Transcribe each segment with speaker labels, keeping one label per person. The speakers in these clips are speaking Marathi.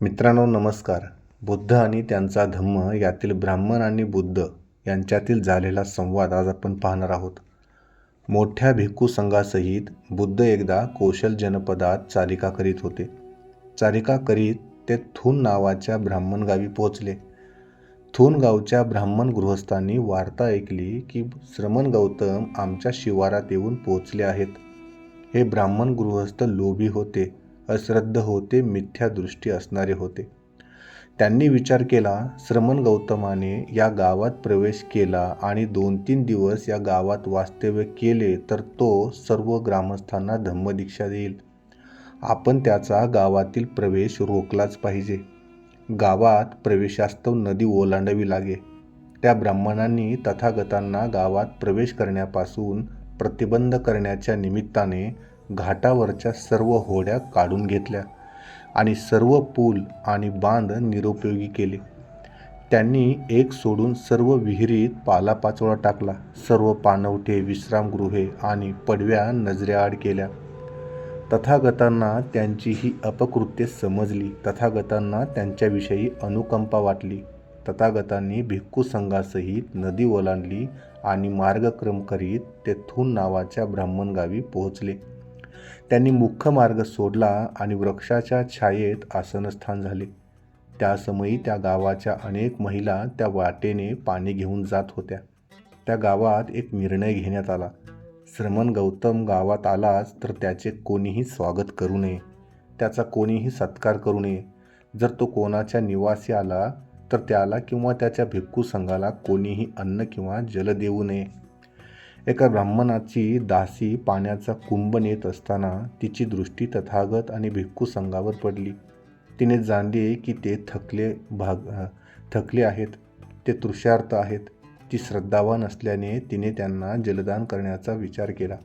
Speaker 1: मित्रांनो नमस्कार. बुद्ध आणि त्यांचा धम्म यातील ब्राह्मण आणि बुद्ध यांच्यातील झालेला संवाद आज आपण पाहणार आहोत. मोठ्या भिक्खू संघासहित बुद्ध एकदा कौशल जनपदात चालिका करीत होते. चालिका करीत ते थून नावाच्या ब्राह्मण गावी पोहोचले. थून गावच्या ब्राह्मण गृहस्थांनी वार्ता ऐकली की श्रमण गौतम आमच्या शिवारात येऊन पोहोचले आहेत. हे ब्राह्मण गृहस्थ लोभी होते. अश्रद्ध होते मिथ्या दृष्टी असणारे होते. त्यांनी विचार केला श्रमण गौतमाने या गावात प्रवेश केला आणि दोन तीन दिवस या गावात वास्तव्य केले तर तो सर्व ग्रामस्थांना धम्मदीक्षा देईल. आपण त्याचा गावातील प्रवेश रोखलाच पाहिजे. गावात प्रवेशास्तव नदी ओलांडावी लागे. त्या ब्राह्मणांनी तथागतांना गावात प्रवेश करण्यापासून प्रतिबंध करण्याच्या निमित्ताने घाटावरच्या सर्व होड्या काढून घेतल्या आणि सर्व पूल आणि बांध निरुपयोगी केले. त्यांनी एक सोडून सर्व विहिरीत पालापाचोळा टाकला. सर्व पाणवठे विश्रामगृहे आणि पडव्या नजरेआड केल्या. तथागतांना त्यांची ही अपकृत्ये समजली. तथागतांना त्यांच्याविषयी अनुकंपा वाटली. तथागतांनी भिक्खू संघासहित नदी ओलांडली आणि मार्गक्रम करीत ते थून नावाच्या ब्राह्मण गावी पोहोचले. त्यांनी मुख्य मार्ग सोडला आणि वृक्षाच्या छायेत आसनस्थान झाले. त्यासमयी त्या गावाच्या अनेक महिला त्या वाटेने पाणी घेऊन जात होत्या. त्या गावात एक निर्णय घेण्यात आला. श्रमण गौतम गावात आलाच तर त्याचे कोणीही स्वागत करू नये. त्याचा कोणीही सत्कार करू नये. जर तो कोणाच्या निवासी आला तर त्याला किंवा त्याच्या भिक्खू संघाला कोणीही अन्न किंवा जल देऊ नये. एका ब्राह्मणाची दासी पाण्याचा कुंभ नेत असताना तिची दृष्टी तथागत आणि भिक्खू संघावर पडली. तिने जाणले की ते थकले भाग थकले आहेत. ते तृषार्थ आहेत. ती श्रद्धावान असल्याने तिने त्यांना जलदान करण्याचा विचार केला.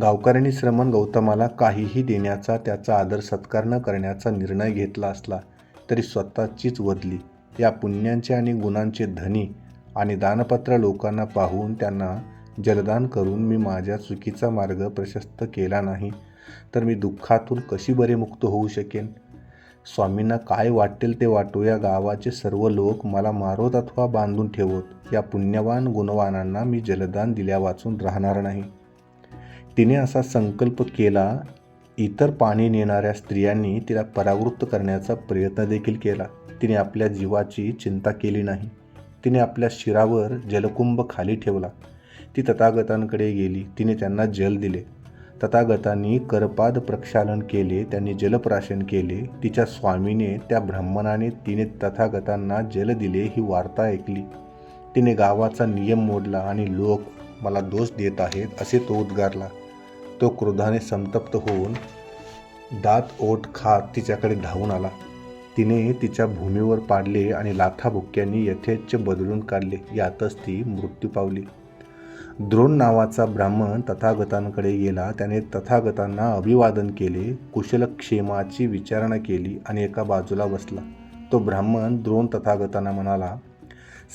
Speaker 1: गावकऱ्यांनी श्रमण गौतमाला काहीही देण्याचा त्याचा आदर सत्कार न करण्याचा निर्णय घेतला असला तरी स्वतःचीच वदली. या पुण्यांचे आणि गुणांचे धनी आणि दानपत्र लोकांना पाहून त्यांना जलदान करून मी माझ्या चुकीचा मार्ग प्रशस्त केला नाही तर मी दुःखातून कशी बरे मुक्त होऊ शकेन? स्वामींना काय वाटेल ते वाटो. या गावाचे सर्व लोक मला मारोत अथवा बांधून ठेवत. या पुण्यवान गुणवानांना मी जलदान दिल्या वाचून राहणार नाही. तिने असा संकल्प केला इतर पाणी नेणाऱ्या स्त्रियांनी तिला परावृत्त करण्याचा प्रयत्न देखील केला. तिने आपल्या जीवाची चिंता केली नाही. तिने आपल्या शिरावर जलकुंभ खाली ठेवला. ती तथागतांकडे गेली. तिने त्यांना जल दिले. तथागतांनी करपाद प्रक्षालन केले त्यांनी जलप्राशन केले. तिच्या स्वामीने त्या ब्राह्मणाने तिने तथागतांना जल दिले ही वार्ता ऐकली. तिने गावाचा नियम मोडला आणि लोक मला दोष देत आहेत असे तो उद्गारला. तो क्रोधाने संतप्त होऊन दात ओठ खात तिच्याकडे धावून आला. तिने तिच्या भूमीवर पाडले आणि लाथाबुक्क्यांनी यथेच्छ बदलून काढले. यातच ती मृत्यू पावली. द्रोण नावाचा ब्राह्मण तथागतांकडे गेला. त्याने तथागतांना अभिवादन केले कुशलक्षेमाची विचारणा केली आणि एका बाजूला बसला. तो ब्राह्मण द्रोण तथागतांना म्हणाला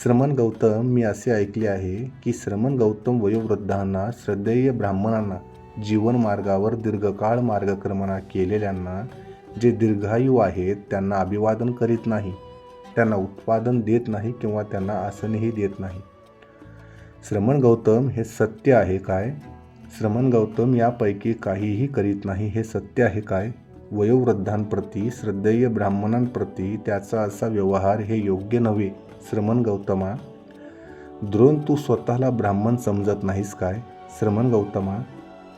Speaker 1: श्रमण गौतम मी असे ऐकले आहे की श्रमण गौतम वयोवृद्धांना श्रद्धेय ब्राह्मणांना जीवन मार्गावर दीर्घकाळ मार्गक्रमणा केलेल्यांना जे दीर्घायू आहेत त्यांना अभिवादन करीत नाही त्यांना उत्पादन देत नाही किंवा त्यांना आसनही देत नाही. श्रमण गौतम हे सत्य आहे काय? श्रमण गौतम यापैकी काहीही करीत नाही हे सत्य आहे काय? वयोवृद्धांप्रती श्रद्धेय ब्राह्मणांप्रती त्याचा असा व्यवहार हे योग्य नव्हे श्रमण गौतमा. द्रोण तू स्वतःला ब्राह्मण समजत नाहीस काय? श्रमण गौतमा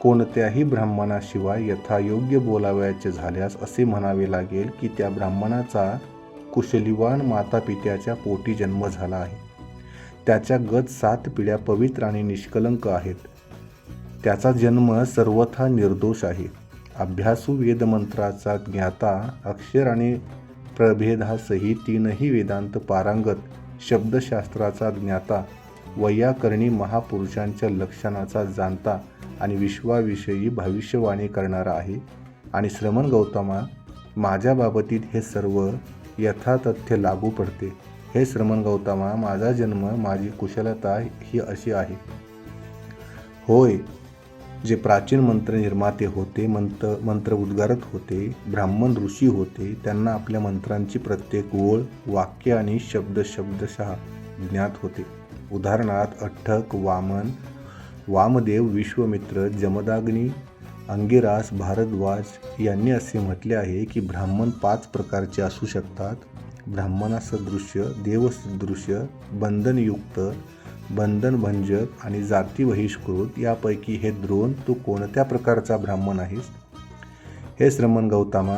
Speaker 1: कोणत्याही ब्राह्मणाशिवाय यथायोग्य बोलावयाचे झाल्यास असे म्हणावे लागेल की त्या ब्राह्मणाचा कुशलीवान मातापित्याच्या पोटी जन्म झाला आहे. त्याच्या गत सात पिढ्या पवित्र आणि निष्कलंक आहेत. त्याचा जन्म सर्वथा निर्दोष आहे. अभ्यासू वेदमंत्राचा ज्ञाता अक्षर आणि प्रभेदासही तीनही वेदांत पारंगत शब्दशास्त्राचा ज्ञाता वैयाकरणी महापुरुषांच्या लक्षणाचा जाणता आणि विश्वाविषयी भविष्यवाणी करणारा आहे. आणि श्रमण गौतमा माझ्या बाबतीत हे सर्व यथातथ्य लागू पडते. हे श्रमण गौतमा माझा जन्म माझी कुशलता ही अशी आहे. होय जे प्राचीन मंत्र निर्माते होते मंत्र मंत्र उद्गारत होते ब्राह्मण ऋषी होते त्यांना आपल्या मंत्रांची प्रत्येक ओळ वाक्य आणि शब्द शब्दशः ज्ञात होते. उदाहरणार्थ अठ्ठक वामन वामदेव विश्वमित्र जमदाग्नी अंगिरास भारद्वाज यांनी असे म्हटले आहे की ब्राह्मण पाच प्रकारचे असू शकतात. ब्राह्मणासदृश्य देवसदृश्य बंधनयुक्त बंधनभंजक आणि जाती बहिष्कृत यापैकी हे द्रोण तू कोणत्या प्रकारचा ब्राह्मण आहेस? हे श्रमण गौतमा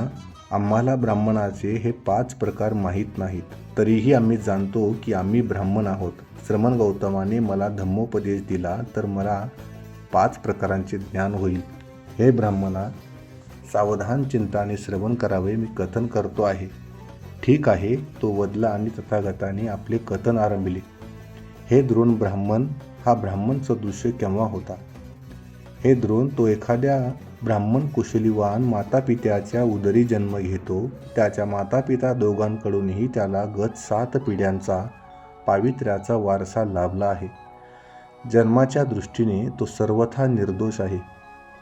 Speaker 1: आम्हाला ब्राह्मणाचे हे पाच प्रकार माहीत नाहीत. तरीही आम्ही जाणतो की आम्ही ब्राह्मण आहोत. श्रमण गौतमाने मला धम्मोपदेश दिला तर मला पाच प्रकारांचे ज्ञान होईल. हे ब्राह्मणा सावधान चिंताने श्रवण करावे मी कथन करतो आहे. ठीक आहे तो वदला आणि तथागताने आपले कथन आरंभिले. हे द्रोण ब्राह्मण हा ब्राह्मण सदृश्य केव्हा होता? हे द्रोण तो एखाद्या ब्राह्मण कुशलीवान मातापित्याच्या उदरी जन्म घेतो. त्याच्या मातापिता दोघांकडूनही त्याला गत सात पिढ्यांचा पावित्र्याचा वारसा लाभला आहे. जन्माच्या दृष्टीने तो सर्वथा निर्दोष आहे.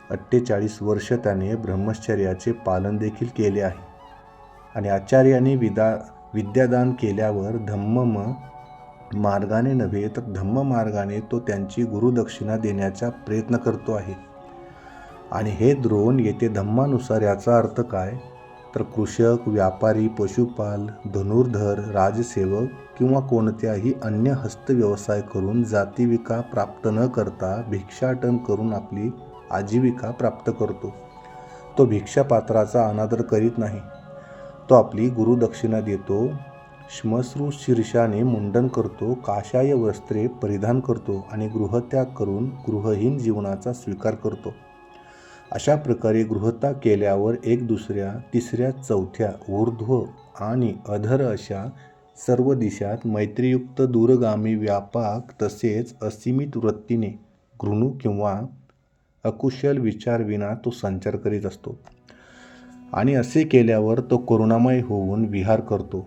Speaker 1: अठ्ठेचाळीस वर्ष त्याने ब्रह्मचर्याचे पालन देखील केले आहे. आणि आचार्याने विदा विद्यादान केल्यावर धम्म मार्गाने नव्हे तर धम्म मार्गाने तो त्यांची गुरुदक्षिणा देण्याचा प्रयत्न करतो आहे. आणि हे द्रोण येथे धम्मानुसार याचा अर्थ काय? तर कृषक व्यापारी पशुपाल धनुर्धर राजसेवक किंवा कोणत्याही अन्य हस्तव्यवसाय करून जातीविका प्राप्त न करता भिक्षाटन करून आपली आजीविका प्राप्त करतो. तो भिक्षापात्राचा अनादर करीत नाही. तो आपली गुरुदक्षिणा देतो श्मश्रू शीर्षाने मुंडन करतो काशाय वस्त्रे परिधान करतो आणि गृहत्याग करून गृहहीन जीवनाचा स्वीकार करतो. अशा प्रकारे गृहता केल्यावर एक दुसऱ्या तिसऱ्या चौथ्या ऊर्ध्व आणि अधर अशा सर्व दिशात मैत्रीयुक्त दूरगामी व्यापक तसेच असीमित वृत्तीने घृणू किंवा अकुशल विचारविना तो संचार करीत असतो. आणि असे केल्यावर तो करुणामय होऊन विहार करतो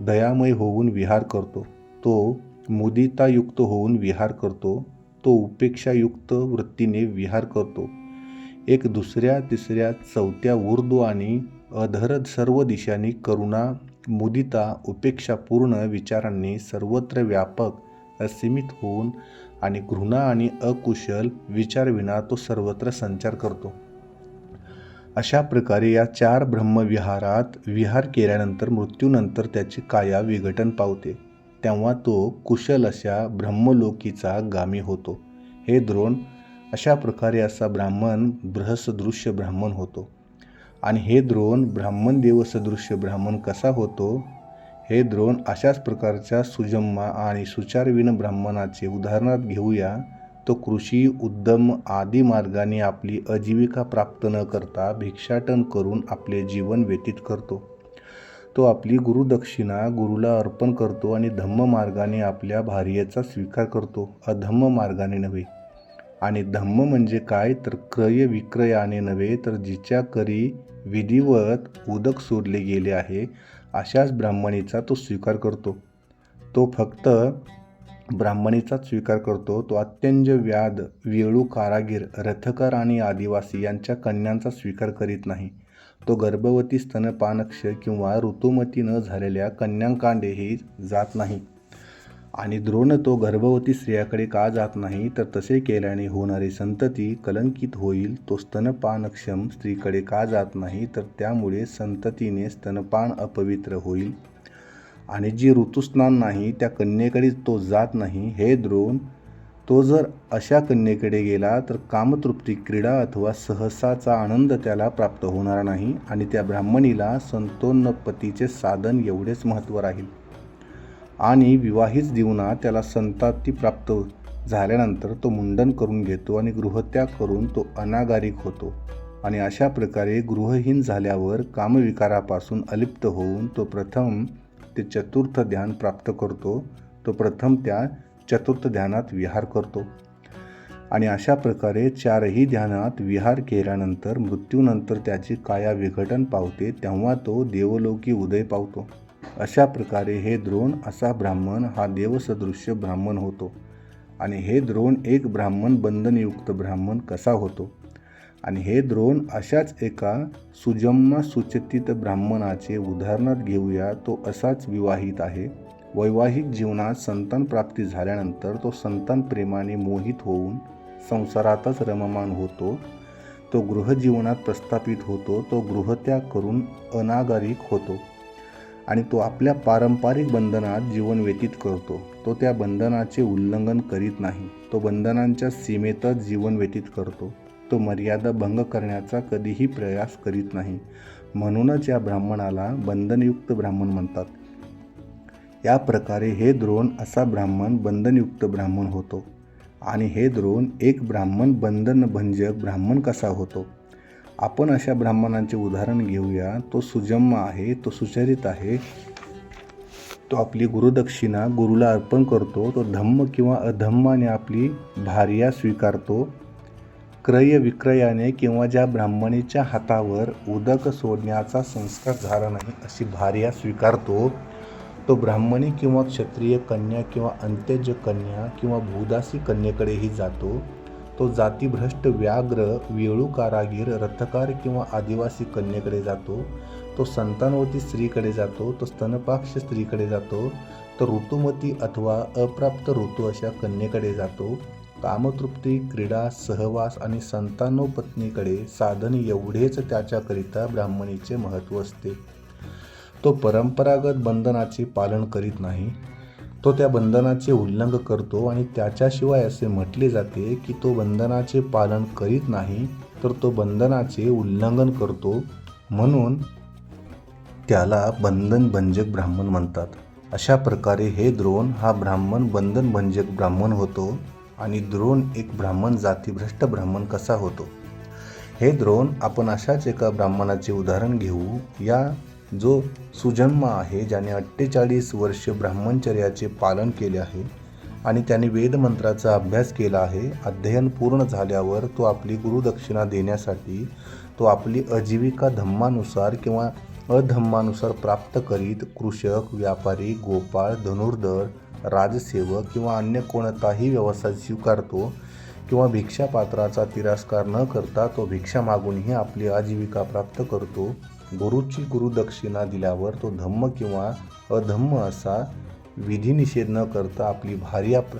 Speaker 1: दयामय होऊन विहार करतो तो मुदितायुक्त होऊन विहार करतो तो उपेक्षायुक्त वृत्तीने विहार करतो. एक दुसऱ्या तिसऱ्या चौथ्या ऊर्ध्व आणि अधर सर्व दिशांनी करुणा मुदिता उपेक्षापूर्ण विचारांनी सर्वत्र व्यापक असीमित होऊन आणि घृणा आणि अकुशल विचारविना तो सर्वत्र संचार करतो. अशा प्रकारे या चार ब्रह्मविहारात विहार केल्यानंतर मृत्यूनंतर त्याची काया विघटन पावते. तेव्हा तो कुशल अशा ब्रह्मलोकीचा गामी होतो. हे द्रोण अशा प्रकारे असा ब्राह्मण बृहसदृश्य ब्राह्मण होतो. आणि हे द्रोण ब्राह्मण देवसदृश्य ब्राह्मण कसा होतो? हे द्रोण अशाच प्रकारच्या सुजम्मा आणि सुचारविन ब्राह्मणाचे उदाहरणार्थ घेऊया. तो कृषी उद्यम आदी मार्गाने आपली आजीविका प्राप्त न करता भिक्षाटन करून आपले जीवन व्यतीत करतो. तो आपली गुरुदक्षिणा गुरुला अर्पण करतो आणि धम्म मार्गाने आपल्या भार्येचा स्वीकार करतो. अधम्म मार्गाने नव्हे. आणि धम्म म्हणजे काय? तर क्रय विक्रयाने नव्हे तर जिच्या करी विधिवत उदक सोडले गेले आहे अशाच ब्राह्मणीचा तो स्वीकार करतो. तो फक्त ब्राह्मणीचाच स्वीकार करतो. तो अत्यंत व्याध वेळू कारागीर रथकर आणि आदिवासी यांच्या कन्यांचा स्वीकार करीत नाही. तो गर्भवती स्तनपानक्ष किंवा ऋतुमती न झालेल्या कन्यांकांडेही जात नाही. आणि द्रोण तो गर्भवती स्त्रियाकडे का जात नाही तर तसे केल्याने होणारी संतती कलंकित होईल. तो स्तनपानक्षम स्त्रीकडे का जात नाही तर त्यामुळे संततीने स्तनपान अपवित्र होईल. आणि जी ऋतुस्नान नाही त्या कन्येकडे तो जात नाही. हे द्रोण तो जर अशा कन्येकडे गेला तर कामतृप्ती क्रीडा अथवा सहसाचा आनंद त्याला प्राप्त होणार नाही. आणि त्या ब्राह्मणीला संतोन्नपतीचे साधन एवढेच महत्त्व राहील. आणि विवाहित जीवनात त्याला संताती प्राप्त झाल्यानंतर तो मुंडन करून घेतो आणि गृहत्याग करून तो अनागारिक होतो. आणि अशा प्रकारे गृहहीन झाल्यावर कामविकारापासून अलिप्त होऊन तो प्रथम ते चतुर्थ ध्यान प्राप्त करतो. तो प्रथम त्या चतुर्थ ध्यानात विहार करतो. आणि अशा प्रकारे चारही ध्यानात विहार केल्यानंतर मृत्यूनंतर त्याची काया विघटन पावते तेव्हा तो देवलोकी उदय पावतो. अशा प्रकारे हे द्रोण असा ब्राह्मण हा देवसदृश्य ब्राह्मण होतो. आणि हे द्रोण एक ब्राह्मण बंधनयुक्त ब्राह्मण कसा होतो? आणि हे द्रोण अशाच एका सुजम्मा सुचतित ब्राह्मणाचे उदाहरणात घेऊया तो असाच विवाहित आहे. वैवाहिक जीवनात संतान प्राप्ती झाल्यानंतर तो संतान प्रेमाने मोहित होऊन संसारातच रममान होतो. तो गृहजीवनात प्रस्थापित होतो तो गृहत्याग करून अनागरिक होतो. आणि तो आपल्या पारंपरिक बंधनात जीवन व्यतीत करतो. तो त्या बंधनाचे उल्लंघन करीत नाही. तो बंधनांच्या सीमेतच जीवन व्यतीत करतो. तो मर्यादा भंग करण्याचा कधीही प्रयास करीत नाही. म्हणूनच या ब्राह्मणाला बंधनयुक्त ब्राह्मण म्हणतात. या प्रकारे हे द्रोण असा ब्राह्मण बंधनयुक्त ब्राह्मण होतो. आणि हे द्रोण एक ब्राह्मण बंधनभंजक ब्राह्मण कसा होतो? आपण अशा ब्राह्मणांचे उदाहरण घेऊया. तो सुजम्म आहे तो सुचरित आहे. तो आपली गुरुदक्षिणा गुरुला अर्पण करतो. तो धम्म किंवा अधम्माने आपली भार्या स्वीकारतो. क्रय विक्रयाने किंवा ज्या ब्राह्मणीच्या हातावर उदक सोडण्याचा संस्कार झाला नाही अशी भार्या स्वीकारतो. तो ब्राह्मणी किंवा क्षत्रिय कन्या किंवा अंत्यज कन्या किंवा भूदासी कन्येकडेही जातो. तो जातीभ्रष्ट व्याघ्र वेळू कारागीर रथकार किंवा आदिवासी कन्येकडे जातो तो संतानवती स्त्रीकडे जातो तो स्तनपाक्ष स्त्रीकडे जातो तर ऋतुमती अथवा अप्राप्त ऋतू अशा कन्येकडे जातो कामतृप्ती क्रीडा सहवास आणि संतानोपत्नीकडे साधन एवढेच त्याच्याकरिता ब्राह्मणीचे महत्त्व असते. तो परंपरागत बंधनाचे पालन करीत नाही तो त्या बंधनाचे उल्लंघन करतो आणि त्याच्याशिवाय असे म्हटले जाते की तो बंधनाचे पालन करीत नाही तर तो बंधनाचे उल्लंघन करतो. म्हणून त्याला बंधन भंजक ब्राह्मण म्हणतात. अशा प्रकारे हे द्रोण हा ब्राह्मण बंधन भंजक ब्राह्मण होतो आणि द्रोण एक ब्राह्मण जातीभ्रष्ट ब्राह्मण कसा होतो? हे द्रोण आपण अशाच एका ब्राह्मणाचे उदाहरण घेऊ. या जो सुजन्म आहे ज्याने अठ्ठेचाळीस वर्ष ब्रह्मचर्याचे पालन केले आहे आणि त्याने वेदमंत्राचा अभ्यास केला आहे अध्ययन पूर्ण झाल्यावर तो आपली गुरुदक्षिणा देण्यासाठी तो आपली आजीविका धम्मानुसार किंवा अधम्मानुसार प्राप्त करीत कृषक व्यापारी गोपाळ धनुर्धर राजसेवक किंवा अन्य कोणताही व्यवसाय स्वीकारतो किंवा भिक्षापात्राचा तिरस्कार न करता तो भिक्षा मागूनही आपली आजीविका प्राप्त करतो गुरुची गुरुदक्षिणा दिल्यावर तो धम्म किंवा अधम्म असा विधिनिषेध न करता आपली भार्या प्र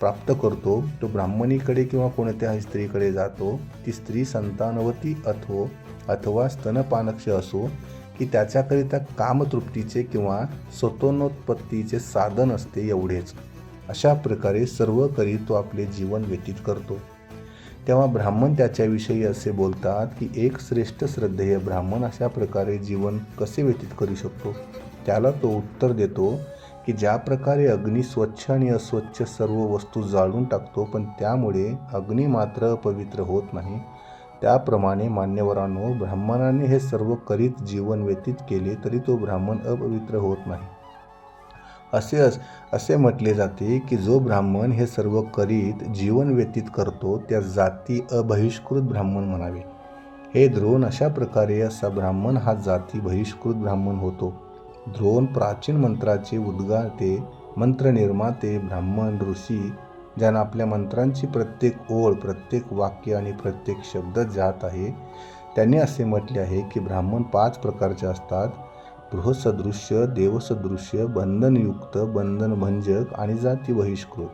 Speaker 1: प्राप्त करतो. तो ब्राह्मणीकडे किंवा कोणत्याही स्त्रीकडे जातो. ती स्त्री संतानवती अथो अथवा स्तनपानक्ष असो की त्याच्याकरिता कामतृप्तीचे किंवा स्वतोनोत्पत्तीचे साधन असते एवढेच. अशा प्रकारे सर्व करीत तो आपले जीवन व्यतीत करतो. तेव्हा ब्राह्मण त्याच्याविषयी असे बोलतात की एक श्रेष्ठ श्रद्धेय ब्राह्मण अशा प्रकारे जीवन कसे व्यतीत करू शकतो? त्याला तो उत्तर देतो की ज्या प्रकारे अग्नी स्वच्छ आणि अस्वच्छ सर्व वस्तू जाळून टाकतो पण त्यामुळे अग्नी मात्र अपवित्र होत नाही. त्याप्रमाणे मान्यवरांनो ब्राह्मणाने हे सर्व करीत जीवन व्यतीत केले तरी तो ब्राह्मण अपवित्र होत नाही. असे अस असे म्हटले जाते की जो ब्राह्मण हे सर्व करीत जीवन व्यतीत करतो त्या जाती अबहिष्कृत ब्राह्मण म्हणावे. हे द्रोण अशा प्रकारे असा ब्राह्मण हा जाती बहिष्कृत ब्राह्मण होतो. द्रोण प्राचीन मंत्राचे उद्गारते मंत्रनिर्माते ब्राह्मण ऋषी ज्यांना आपल्या मंत्रांची प्रत्येक ओळ प्रत्येक वाक्य आणि प्रत्येक शब्द जात आहे त्यांनी असे म्हटले आहे की ब्राह्मण पाच प्रकारचे असतात. गृहसदृश्य देवसदृश्य बंधनयुक्त बंधनभंजक आणि जाती बहिष्कृत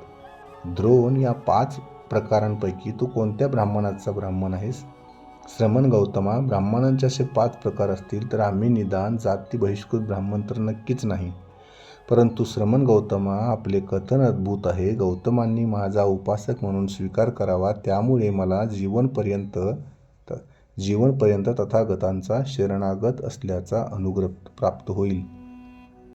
Speaker 1: द्रोण या पाच प्रकारांपैकी तू कोणत्या ब्राह्मणाचा ब्राह्मण आहेस? श्रमण गौतमा ब्राह्मणांचे असे पाच प्रकार असतील तर आम्ही निदान जाती बहिष्कृत ब्राह्मण तर नक्कीच नाही. परंतु श्रमण गौतमा आपले कथन अद्भुत आहे. गौतमांनी माझा उपासक म्हणून स्वीकार करावा. त्यामुळे मला जीवनपर्यंत जीवनपर्यंत तथागतांचा शरणागत असल्याचा अनुग्रह प्राप्त होईल.